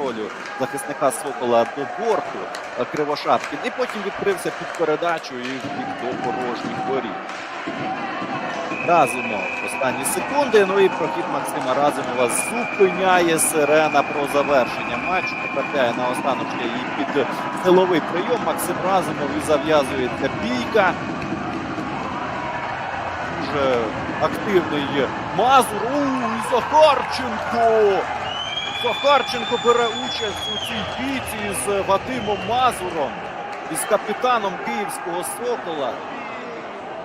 контролю захисника Сокола до борту е, Кривошапкін. І потім відкрився під передачу і вбіг до порожніх воріт. Разумов останні секунди. Ну і прохід Максима Разумова зупиняє сирена про завершення матчу. Потрапляє на останок ще її під силовий прийом. Максим Разумов і зав'язується бійка. Дуже активний Мазур. У, і Захарченко! Захарченко бере участь у цій бійці з Вадимом Мазуром і з капітаном Київського Сокола.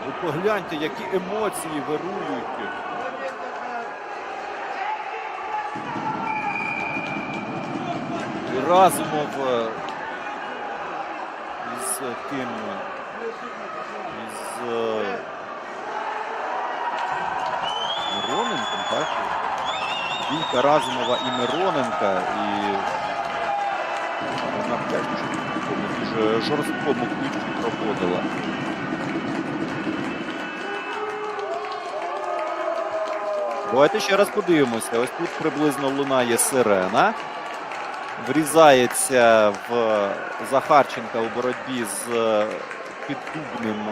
Ви погляньте, які емоції вирують. Разумов е, із ким? Із е, Мироненком, так? Бійка Разумова і Мироненка, і вона в такому дуже жорсткому ключі проходила. Давайте ще раз подивимося. Ось тут приблизно лунає сирена. Врізається в Захарченка у боротьбі з піддубним